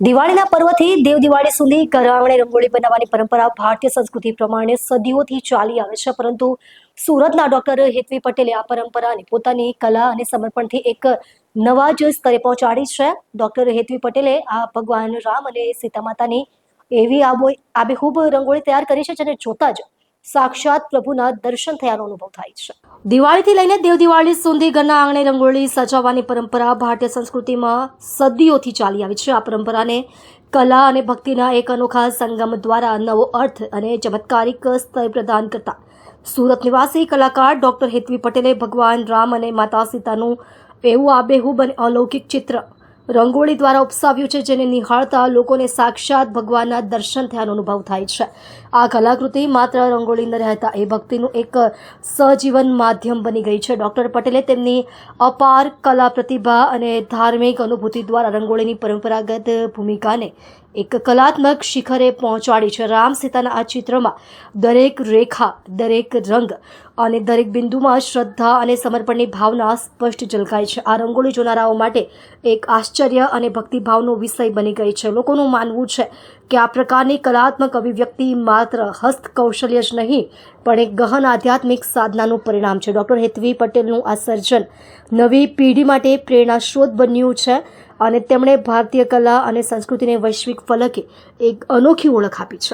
દિવાળીના પર્વથી દેવ દિવાળી સુધી ઘરઆંગણે રંગોળી બનાવવાની પરંપરા ભારતીય સંસ્કૃતિ પ્રમાણે સદીઓથી ચાલી આવે છે, પરંતુ સુરતના ડોક્ટર હેતવી પટેલે આ પરંપરાને પોતાની કલા અને સમર્પણથી એક નવા જ સ્તરે પહોંચાડી છે. ડોક્ટર હેતવી પટેલે આ ભગવાન રામ અને સીતા માતાની એવી આબો આબેહૂબ રંગોળી તૈયાર કરી છે, જેને જોતા જ સાક્ષાત પ્રભુના દર્શન થયાનો અનુભવ થાય છે. દિવાળીથી લઈને દેવ દિવાળી સુધી ઘરના આંગણે રંગોળી સજાવવાની પરંપરા ભારતીય સંસ્કૃતિમાં સદીઓથી ચાલી આવી છે. આ પરંપરાને કલા અને ભક્તિના એક અનોખા સંગમ દ્વારા નવો અર્થ અને ચમત્કારિક સ્તર પ્રદાન કરતા સુરત નિવાસી કલાકાર ડોક્ટર હેતવી પટેલે ભગવાન રામ અને માતા સીતાનું એવું આબેહૂબ અને અલૌકિક ચિત્ર રંગોળી દ્વારા ઉપસાવ્યું છે, જેને નિહાળતા લોકોને સાક્ષાત ભગવાનના દર્શન થયાનો અનુભવ થાય છે. આ કલાકૃતિ માત્ર રંગોળી ન રહેતા એ ભક્તિનું એક સજીવન માધ્યમ બની ગઈ છે. ડૉક્ટર પટેલે તેમની અપાર કલા પ્રતિભા અને ધાર્મિક અનુભૂતિ દ્વારા રંગોળીની પરંપરાગત ભૂમિકાને એક કલાત્મક શિખરે પહોંચાડી છે. રામ સીતાના આ ચિત્રમાં દરેક રેખા, દરેક રંગ અને દરેક બિંદુમાં શ્રદ્ધા અને સમર્પણની ભાવના સ્પષ્ટ ઝલકાય છે. આ રંગોળી જોનારાઓ માટે એક આશ્ચર્ય અને ભક્તિભાવનો વિષય બની ગઈ છે. લોકોનું માનવું છે કે આ પ્રકારની કલાત્મક અભિવ્યક્તિ માત્ર હસ્ત કૌશલ્ય જ નહીં, પણ એક ગહન આધ્યાત્મિક સાધનાનું પરિણામ છે. ડૉક્ટર હેતવી પટેલનું આ સર્જન નવી પેઢી માટે પ્રેરણા સ્ત્રોત બન્યું છે. અને તેમણે ભારતીય કલા અને સંસ્કૃતિને વૈશ્વિક ફલકે એક અનોખી ઓળખ આપી છે.